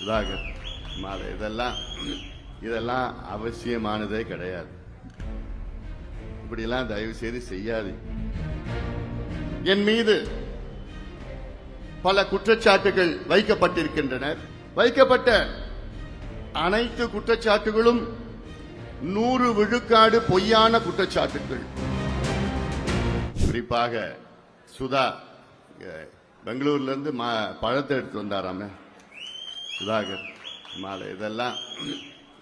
சுதாகர் மாத இதெல்லாம் இதெல்லாம் அவசியமானதே கிடையாது. இப்படிலாம் தயவு செய்து செய்யாது. என் மீது பல குற்றச்சாட்டுகள் வைக்கப்பட்டிருக்கின்றன. வைக்கப்பட்ட அனைத்து குற்றச்சாட்டுகளும் நூறு விழுக்காடு பொய்யான குற்றச்சாட்டுகள். குறிப்பாக சுதா பெங்களூர்ல இருந்து மா- பழத்தை எடுத்து வந்தாராமே. சுதாகர் மாலை இதெல்லாம்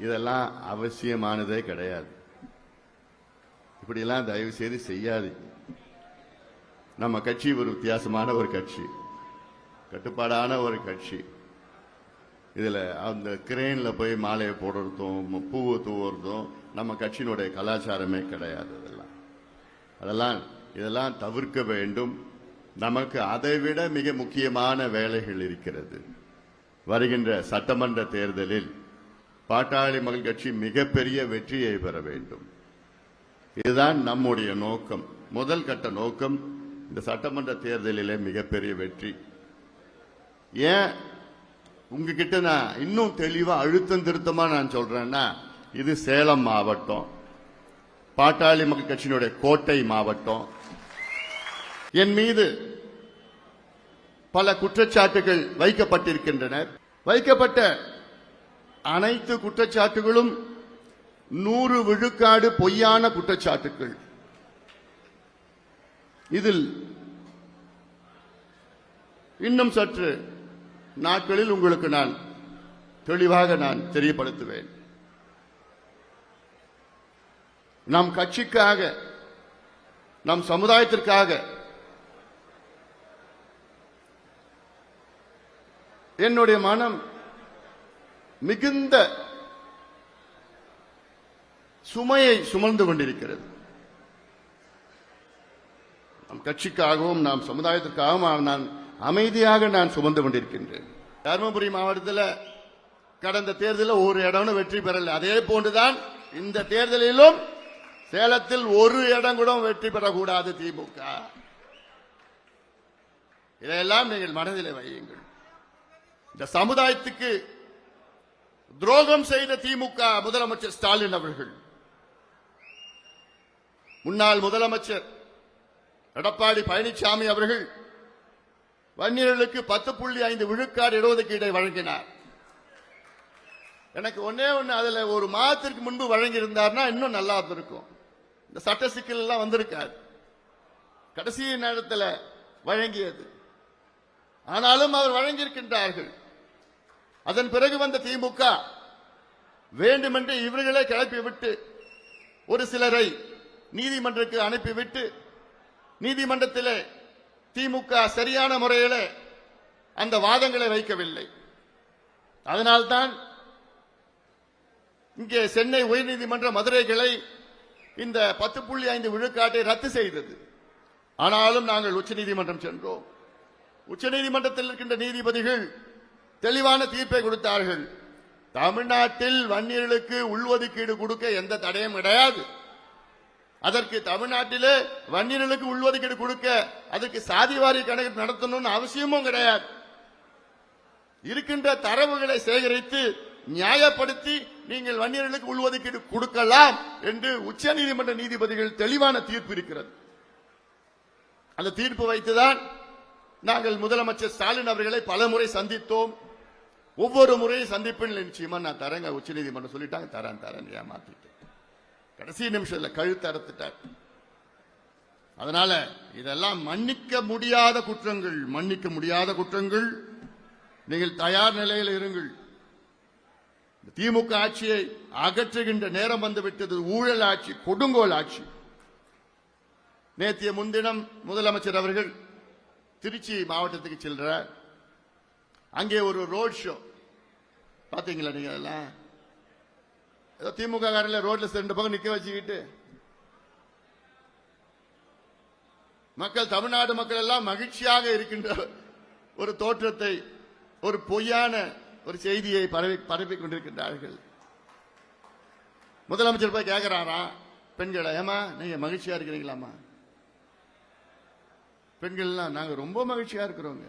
இதெல்லாம் அவசியமானதே கிடையாது. இப்படிலாம் தயவு செய்து செய்யாது. நம்ம கட்சி ஒரு வித்தியாசமான ஒரு கட்சி கட்டுப்பாடான ஒரு கட்சி. இதில் அந்த கிரெயினில் போய் மாலையை போடுறதும் பூவை தூவுறதும் நம்ம கட்சியினுடைய கலாச்சாரமே கிடையாது அதெல்லாம். அதெல்லாம் இதெல்லாம் தவிர்க்க வேண்டும். நமக்கு அதைவிட மிக முக்கியமான வேலைகள் இருக்கிறது. வருகின்ற சட்டமன்ற தேர்தலில் பாட்டாளி மக்கள் கட்சி மிகப்பெரிய வெற்றியை பெற வேண்டும். இதுதான் நம்முடைய நோக்கம். முதல் கட்ட நோக்கம் இந்த சட்டமன்ற தேர்தலிலே மிகப்பெரிய வெற்றி. ஏன்? உங்ககிட்ட நான் இன்னும் தெளிவா அழுத்தம் திருத்தமா நான் சொல்றேன்னா இது சேலம் மாவட்டம். பாட்டாளி மக்கள் கட்சியினுடைய கோட்டை மாவட்டம். என் மீது பல குற்றச்சாட்டுகள் வைக்கப்பட்டிருக்கின்றன. வைக்கப்பட்ட அனைத்து குற்றச்சாட்டுகளும் நூறு விழுக்காடு பொய்யான குற்றச்சாட்டுகள். இதில் இன்னும் சற்று நாட்களில் உங்களுக்கு நான் தெளிவாக நான் தெரியப்படுத்துவேன். நம் கட்சிக்காக நம் சமுதாயத்திற்காக என்னுடைய மனம் மிகுந்த சுமையை சுமந்து கொண்டிருக்கிறது. நம் கட்சிக்காகவும் நாம் சமுதாயத்திற்காகவும் நான் அமைதியாக நான் சுமந்து கொண்டிருக்கின்றேன். தருமபுரி மாவட்டத்தில் கடந்த தேர்தலில் ஒரு இடம்னு வெற்றி பெறல. அதே போன்றுதான் இந்த தேர்தலிலும் சேலத்தில் ஒரு இடம் கூட வெற்றி பெறக்கூடாது திமுக. இதையெல்லாம் நீங்கள் மனதில் வையுங்கள். இந்த சமுதாயத்துக்கு துரோகம் செய்த திமுக முதலமைச்சர் ஸ்டாலின் அவர்கள். முன்னாள் முதலமைச்சர் எடப்பாடி பழனிசாமி அவர்கள் வன்னியர்களுக்கு பத்து புள்ளி ஐந்து விழுக்காடு இடஒதுக்கீடை வழங்கினார். எனக்கு ஒன்னே ஒன்று அதுல ஒரு மாதத்திற்கு முன்பு வழங்கி இருந்தார்னா இன்னும் நல்லா இருந்திருக்கும். இந்த சட்ட சிக்கல் எல்லாம் வந்திருக்காது. கடைசி நேரத்தில் வழங்கியது. ஆனாலும் அவர் வழங்கியிருக்கின்றார்கள். அதன் பிறகு வந்த திமுக. வேண்டுமென்று இவர்களே கிளப்பிவிட்டு ஒரு சிலரை நீதிமன்றத்துக்கு அனுப்பிவிட்டு நீதிமன்றத்திலே திமுக சரியான முறையில் அந்த வாதங்களை வைக்கவில்லை. அதனால்தான் இங்கே சென்னை உயர்நீதிமன்ற மதுரை கிளை இந்த பத்து புள்ளி ஐந்து விழுக்காட்டை ரத்து செய்தது. ஆனாலும் நாங்கள் உச்சநீதிமன்றம் சென்றோம். உச்சநீதிமன்றத்தில் இருக்கின்ற நீதிபதிகள் தெளிவான தீர்ப்பை கொடுத்தார்கள். தமிழ்நாட்டில் வன்னியர்களுக்கு உள்ஒதுக்கீடு கொடுக்க எந்த தடையும் கிடையாது. அதற்கு தமிழ்நாட்டிலே வன்னியர்களுக்கு உள்ஒதுக்கீடு கொடுக்க அதற்கு சாதிவாரி கணக்கு நடத்தணும்னு அவசியமும் கிடையாது. இருக்கின்ற தரவுகளை சேகரித்து நியாயப்படுத்தி நீங்கள் வன்னியர்களுக்கு உள்ஒதுக்கீடு கொடுக்கலாம் என்று உச்சநீதிமன்ற நீதிபதிகள் தெளிவான தீர்ப்பு இருக்கிறது. அந்த தீர்ப்பு வைத்துதான் நாங்கள் முதலமைச்சர் ஸ்டாலின் அவர்களை பலமுறை சந்தித்தோம். ஒவ்வொரு முறையும் சந்திப்பில் நிச்சயமா நான் தரேங்க. உச்சநீதிமன்றம் சொல்லிட்டாங்க தரேன் தரேன் ஏமாத்திட்டு கடைசி நிமிஷத்துல கழுத்து அறுத்துட்டார். அதனால இதெல்லாம் மன்னிக்க முடியாத குற்றங்கள் மன்னிக்க முடியாத குற்றங்கள். நீங்கள் தயார் நிலையில் இருங்கள். இந்த திமுக ஆட்சியை அகற்றுகின்ற நேரம் வந்துவிட்டது. ஊழல் ஆட்சி கொடுங்கோல் ஆட்சி. நேத்திய முன்தினம் முதலமைச்சர் அவர்கள் திருச்சி மாவட்டத்துக்கு செல்றார். அங்கே ஒரு ரோட் ஷோ. பாத்தீங்களா நீங்க அதெல்லாம்? ஏதோ திமுக காரில் ரோட்ல ரெண்டு பக்கம் நிக்க வச்சுக்கிட்டு. மக்கள் தமிழ்நாடு மக்கள் எல்லாம் மகிழ்ச்சியாக இருக்கின்ற ஒரு தோற்றத்தை ஒரு பொய்யான ஒரு செய்தியை பரவி பரப்பி கொண்டிருக்கின்றார்கள். முதலமைச்சர் போய் கேட்கிறாரா பெண்களை ஏமா நீங்க மகிழ்ச்சியா இருக்கிறீங்களாமா பெண்கள்லாம் நாங்க ரொம்ப மகிழ்ச்சியா இருக்கிறோங்க.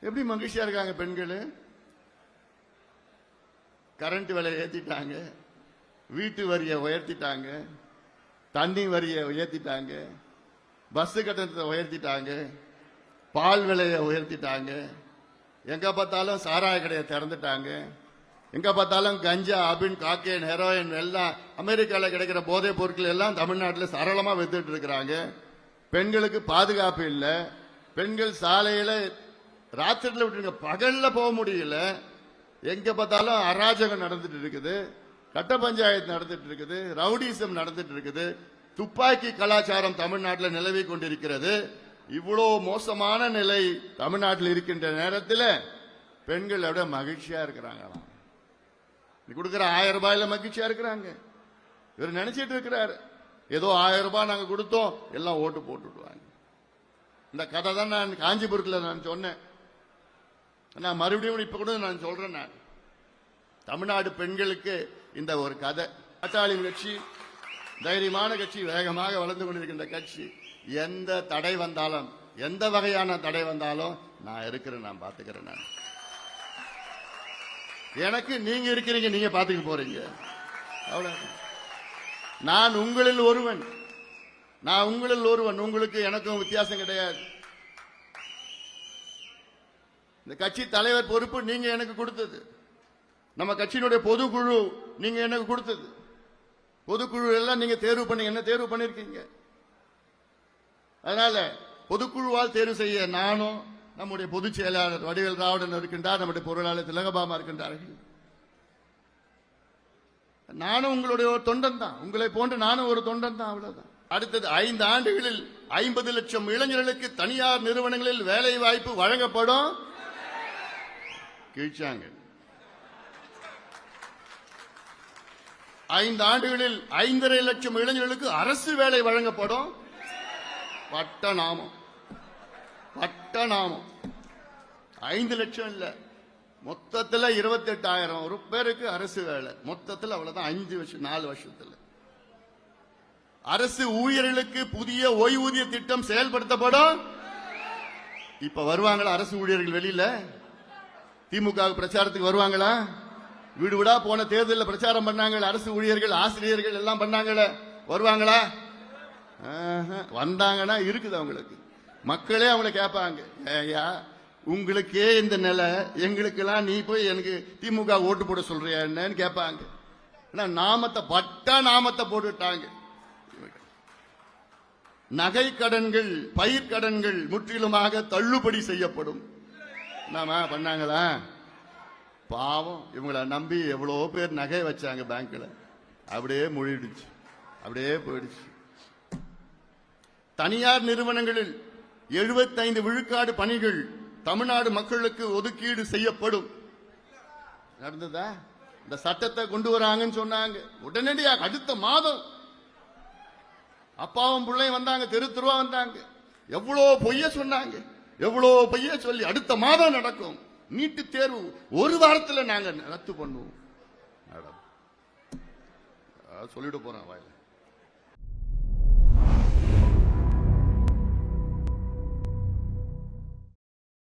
எப்படி மகிழ்ச்சியா இருக்காங்க பெண்கள்? கரண்ட் விலையை ஏத்திட்டாங்க வீட்டு வரியை உயர்த்திட்டாங்க தண்ணி வரியை உயர்த்திட்டாங்க பஸ் கட்டணத்தை உயர்த்திட்டாங்க பால் விலையை உயர்த்திட்டாங்க. எங்க பார்த்தாலும் சாராய கடையை திறந்துட்டாங்க. எங்க பார்த்தாலும் கஞ்சா அபின் காக்கேன் ஹெரோயின் எல்லாம் அமெரிக்கால கிடைக்கிற போதைப் பொருட்கள் எல்லாம் தமிழ்நாட்டில் சரளமா வித்துட்டு இருக்கிறாங்க. பெண்களுக்கு பாதுகாப்பு இல்லை. பெண்கள் சாலையில ராத்திரியில் விட்டுருங்க பகலில் போக முடியல. எங்கே பார்த்தாலும் அராஜகம் நடந்துட்டு இருக்குது. கட்ட பஞ்சாயத்து நடந்துட்டு இருக்குது. ரவுடிசம் நடந்துட்டு இருக்குது. துப்பாக்கி கலாச்சாரம் தமிழ்நாட்டில் நிலவி கொண்டிருக்கிறது. இவ்வளோ மோசமான நிலை தமிழ்நாட்டில் இருக்கின்ற நேரத்தில் பெண்கள் விட மகிழ்ச்சியா இருக்கிறாங்களாம். நீ கொடுக்குற ஆயிரம் ரூபாயில மகிழ்ச்சியா இருக்கிறாங்க. இவர் நினைச்சிட்டு இருக்கிறாரு. ஏதோ ஆயிரம் ரூபாய் நாங்க கொடுத்தோம் எல்லாம் ஓட்டு போட்டுடுவாங்க. இந்த கதை தான் நான் காஞ்சிபுரத்தில் நான் சொன்னேன். நான் மறுபடியும் இப்ப கூட நான் சொல்றேன் நான். தமிழ்நாடு பெண்களுக்கு இந்த ஒரு கதை. பாட்டாளின் கட்சி தைரியமான கட்சி வேகமாக வளர்ந்து கொண்டிருக்கின்ற கட்சி எந்த தடை வந்தாலும் எந்த வகையான தடை வந்தாலும் நான் இருக்கிறேன் நான் பாத்துக்கிறேன் நான். எனக்கு நீங்க இருக்கிறீங்க நீங்க பாத்துக்க போறீங்க. அவ்வளோ நான் உங்களில் ஒருவன். நான் உங்களில் ஒருவன். உங்களுக்கு எனக்கும் வித்தியாசம் கிடையாது. இந்த கட்சி தலைவர் பொறுப்பு நீங்க எனக்கு கொடுத்தது. நம்ம கட்சியினுடைய பொதுக்குழு நீங்க எனக்கு கொடுத்தது. பொதுக்குழு எல்லாம் நீங்க தேர்வு பண்ணி என்ன தேர்வு பண்ணிருக்கீங்க? அதனால பொதுக்குழுவால் தேர்வு செய்ய நானும் நம்முடைய பொதுச் செயலாளர் வடிவேல் ராவணன் இருக்கின்றார் நம்முடைய பொருளாளர் திலகபாமா இருக்கின்றார்கள். நானும் உங்களுடைய ஒரு தொண்டன் தான். உங்களை போன்று நானும் ஒரு தொண்டன் தான் அவ்வளவுதான். அடுத்தது ஐந்து ஆண்டுகளில் ஐம்பது லட்சம் இளைஞர்களுக்கு தனியார் நிறுவனங்களில் வேலை வாய்ப்பு வழங்கப்படும். கிழிச்சாங்க. ஐந்து ஆண்டுகளில் ஐந்தரை லட்சம் இளைஞர்களுக்கு அரசு வேலை வழங்கப்படும். பட்டநாமம் பட்டநாமம் ஐந்து லட்சம் இல்ல. மொத்தத்தில் இருபத்தி எட்டாயிரம் ஒரு பேருக்கு அரசு வேலை. மொத்தத்தில் அவ்வளவுதான். அஞ்சு வருஷம் நாலு வருஷத்தில். அரசு ஊழியர்களுக்கு புதிய ஓய்வூதிய திட்டம் செயல்படுத்தப்படும். இப்ப வருவாங்களா அரசு ஊழியர்கள் வெளியில? திமுக பிரச்சாரத்துக்கு வருவாங்களா? வீடு வீடா போன தேர்தலில் பிரச்சாரம் பண்ணாங்க அரசு ஊழியர்கள் ஆசிரியர்கள் எல்லாம் பண்ணாங்களே வருவாங்களா? வந்தாங்கன்னா இருக்குது அவங்களுக்கு. மக்களே அவங்கள கேட்பாங்க. ஏயா உங்களுக்கே இந்த நிலை எங்களுக்கெல்லாம் நீ போய் எனக்கு திமுக ஓட்டு போட சொல்றியா என்னன்னு கேட்பாங்க. ஆனா நாமத்தை பட்டா நாமத்தை போட்டுட்டாங்க. நகை கடன்கள் பயிர்கடன்கள் முற்றிலுமாக தள்ளுபடி செய்யப்படும். என்னமா பண்ணாங்களா? பாவம். இவங்கள நம்பி எவ்வளோ பேர் நகை வச்சாங்க பேங்க்ல. அப்படியே முழிடுச்சு அப்படியே போயிடுச்சு. தனியார் நிறுவனங்களில் 75 விழுக்காடு பணிகள் தமிழ்நாடு மக்களுக்கு ஒதுக்கீடு செய்யப்படும். நடந்ததா? இந்த சட்டத்தை கொண்டு வராங்கன்னு சொன்னாங்க. உடனடியாக அடுத்த மாதம் அப்பாவும் பிள்ளையும் வந்தாங்க தெரு தெருவா வந்தாங்க. எவ்வளோ பொய்ய சொன்னாங்க. எவ்வளோ பொய்ய சொல்லி அடுத்த மாதம் நடக்கும். நீட்டு தேர்வு ஒரு வாரத்தில் நாங்கள் ரத்து பண்ணுவோம். சொல்லிட்டு போறேன் வாயில.